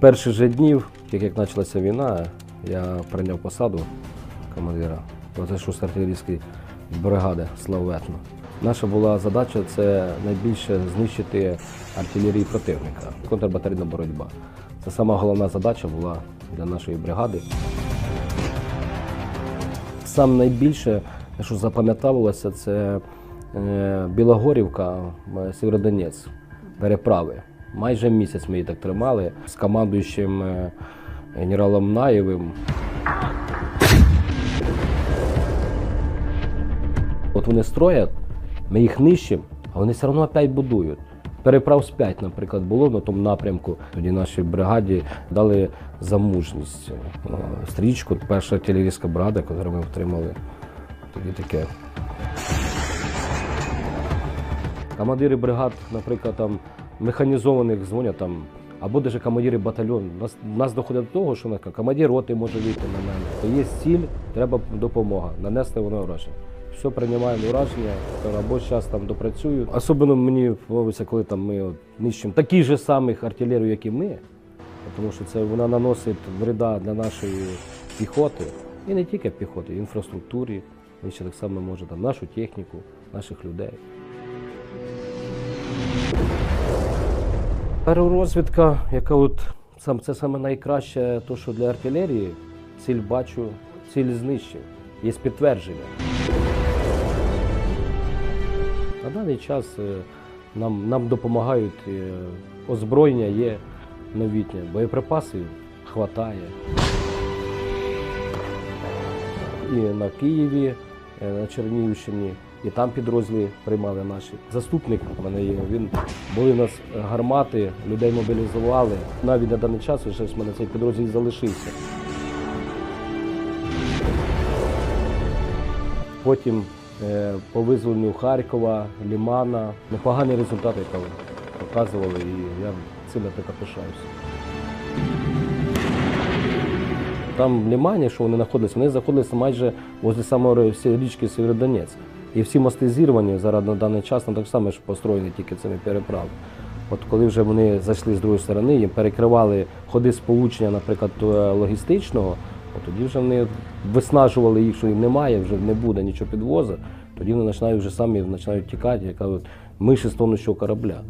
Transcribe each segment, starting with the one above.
перших же днів, як, як почалася війна, я прийняв посаду командира 26 артилерійської бригади Славетно. Наша була задача це найбільше знищити артилерію противника, контрбатарейна боротьба. Це сама головна задача була для нашої бригади. Сам найбільше, що запам'ятовувалося, це е, Білогорівка, е, Сєвєродонець, переправи. Майже місяць ми її так тримали з командуючим е, генералом Наєвим. От вони строять, ми їх нищимо, а вони все одно опять будують. Переправ з 5, наприклад, було на тому напрямку. Тоді нашій бригаді дали за мужність е, стрічку, перша артилерійська бригада, яку ми отримали. Тоді таке. Командири бригад, наприклад, там механізованих дзвонять там, або навіть командири батальйону. Нас, нас доходить до того, що на командир роти може вийти на мене. Є ціль, треба допомога, нанести воно враження. Все приймаємо ураження, або зараз там допрацюю. Особливо мені подобається, коли там ми от нищимо таких же самих артилерію, як і ми, тому що це вона наносить вреда для нашої піхоти. І не тільки піхоти, інфраструктурі. Він ще так само може там нашу техніку, наших людей. Аеророзвідка, яка от сам це саме найкраще, то що для артилерії, ціль бачу, ціль знищив. Є підтвердження. На даний час е, нам, нам допомагають е, озброєння є новітнє, боєприпасів хватає. І на Києві, е, на Чернігівщині, і там підрозділи приймали наші. Заступник у мене є. Він були у нас гармати, людей мобілізували. Навіть на даний час вже в мене цей підрозділ залишився. Потім е, по визволенню Харкова, Лімана. Непогані результати яка показували, і я я таки пишаюся. Там в Лімані, що вони знаходилися, вони знаходилися майже возле самої річки Сєвєродонець. І всі мости зірвані зараз на даний час ну, так само ж построєні тільки цими переправами. От коли вже вони зайшли з другої сторони, їм перекривали ходи сполучення, наприклад, е, логістичного, от тоді вже вони виснажували їх, що їх немає, вже не буде нічого підвозу, тоді вони починають вже самі починають тікати, яка от миші з тонущого корабля.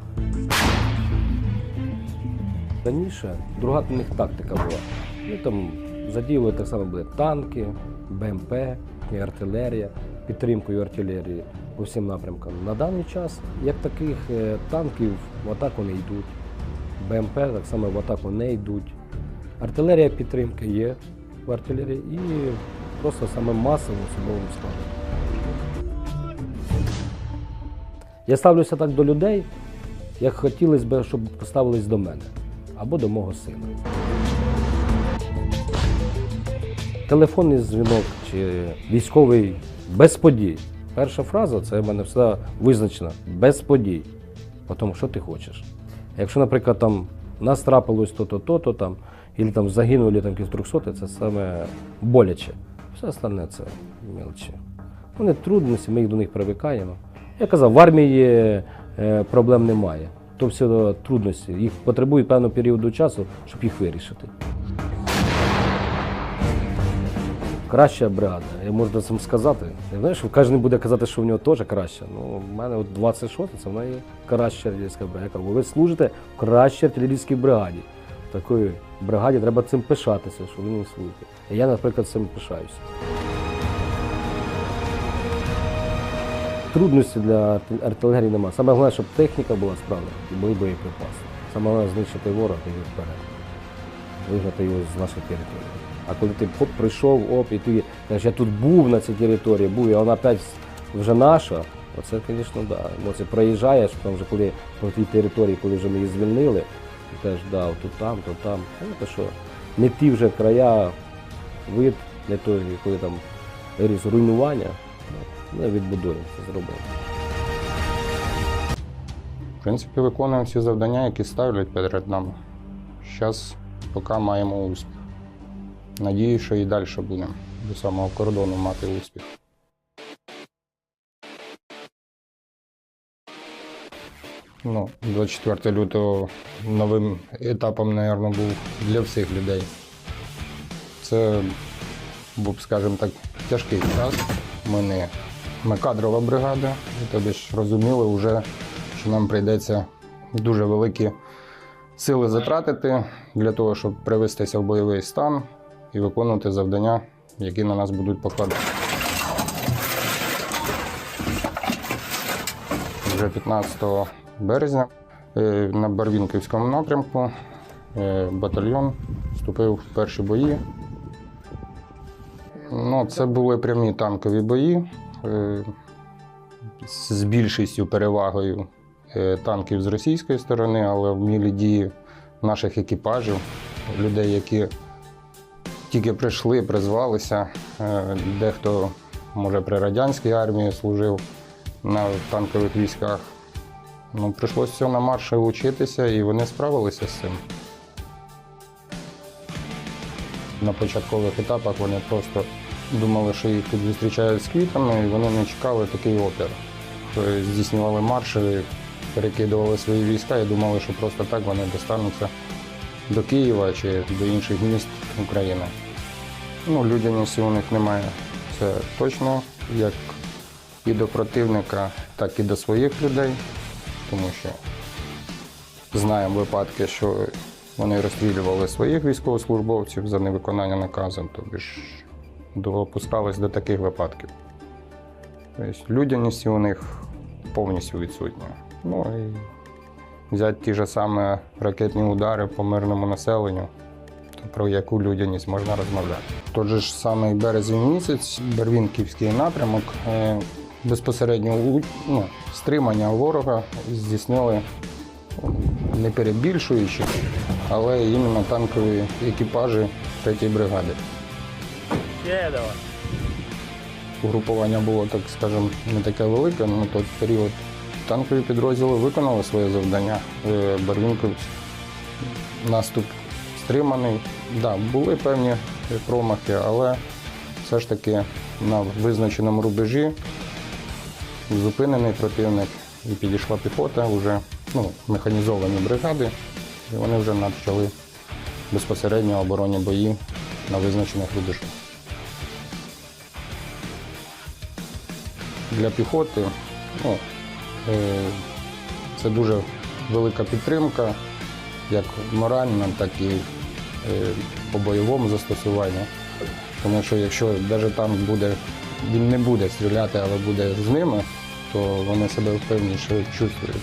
Раніше друга у них тактика була. Ну, там задіяли так само були танки, БМП, і артилерія, підтримкою артилерії по всім напрямкам. На даний час, як таких е, танків в атаку не йдуть, БМП так само в атаку не йдуть. Артилерія підтримки є в артилерії і просто саме масовим особовим складом. Я ставлюся так до людей, як хотілося б, щоб поставились до мене або до мого сина. Телефонний дзвінок чи військовий без подій. Перша фраза це в мене все визначена без подій. Тому що ти хочеш. Якщо, наприклад, там нас трапилось то-то, то-то там, або там загинули там 300, це саме боляче. Все остальне це мелочі. Вони трудності, ми їх до них привикаємо. Я казав, в армії е, проблем немає. То все трудності. Їх потребують певного періоду часу, щоб їх вирішити. Краща бригада, я можу цим сказати. Я знаю, що кожен буде казати, що в нього теж краща. Ну, в мене от 26 це в неї краща артилерійська бригада. Кажу, Ви служите в кращій артилерійській бригаді. В такої бригаді треба цим пишатися, що ви не служите. І я, наприклад, цим пишаюся. Трудності для артилерії немає. Саме головне, щоб техніка була справна і були боєприпаси. Саме головне знищити ворога і вперед. Вигнати його з нашої території. А коли ти прийшов, оп, і ти кажеш, я тут був на цій території, був, і вона опять вже наша, оце, звісно, да. Емоції проїжджаєш, там вже коли по тій території, коли вже ми її звільнили, ти кажеш, да, тут там, то там. Ну, то що, не ті вже края, вид, не той, коли там різ руйнування, ну, відбудуємо це зробимо. В принципі, виконуємо всі завдання, які ставлять перед нами. Зараз поки маємо успіх. Надію, що і далі будемо до самого кордону мати успіх. Ну, 24 лютого новим етапом, мабуть, був для всіх людей. Це був, скажімо так, тяжкий час. Ми не ми кадрова бригада, і тобі ж розуміли вже, що нам прийдеться дуже великі сили затратити для того, щоб привестися в бойовий стан і виконувати завдання, які на нас будуть покладені. Вже 15 березня е, на Барвінківському напрямку е, батальйон вступив в перші бої. Ну, це були прямі танкові бої е, з більшістю перевагою танків з російської сторони, але вмілі дії наших екіпажів, людей, які тільки прийшли, призвалися. Е, Дехто, може, при радянській армії служив на танкових військах. Ну, прийшлося все на марші вчитися, і вони справилися з цим. На початкових етапах вони просто думали, що їх тут зустрічають з квітами, і вони не чекали такий опір. Е, Здійснювали марші, перекидували свої війська і думали, що просто так вони достануться до Києва чи до інших міст України. Ну, людяності у них немає. Це точно, як і до противника, так і до своїх людей, тому що знаємо випадки, що вони розстрілювали своїх військовослужбовців за невиконання наказу, тобі ж допускались до таких випадків. Тобто людяності у них повністю відсутня. Ну і взяти ті ж саме ракетні удари по мирному населенню, про яку людяність можна розмовляти. Тот же ж самий березень місяць, Бервінківський напрямок, е, безпосередньо ну, стримання ворога здійснили ну, не перебільшуючи, але іменно танкові екіпажі 3-ї бригади. Угрупування було, так скажемо, не таке велике, на той період танкові підрозділи виконали своє завдання. Е, наступ стриманий. Да, були певні промахи, але все ж таки на визначеному рубежі зупинений противник і підійшла піхота, вже ну, механізовані бригади, і вони вже почали безпосередньо оборонні бої на визначених рубежах. для піхоти ну, е, це дуже велика підтримка, як моральна, так і по бойовому застосуванню. Тому що якщо навіть танк буде, він не буде стріляти, але буде з ними, то вони себе впевніше чувствують.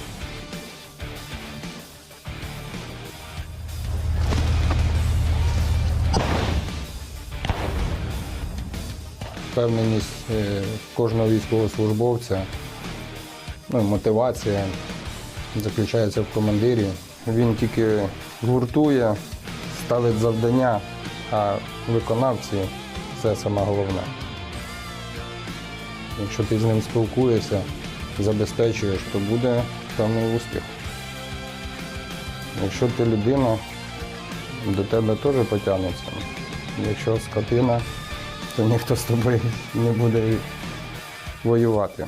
Впевненість е, кожного військовослужбовця, ну, мотивація заключається в командирі. Він тільки гуртує, ставить завдання, а виконавці це саме головне. Якщо ти з ним спілкуєшся, забезпечуєш, то буде певний успіх. Якщо ти людина, до тебе теж потягнеться. Якщо скотина, то ніхто з тобою не буде воювати.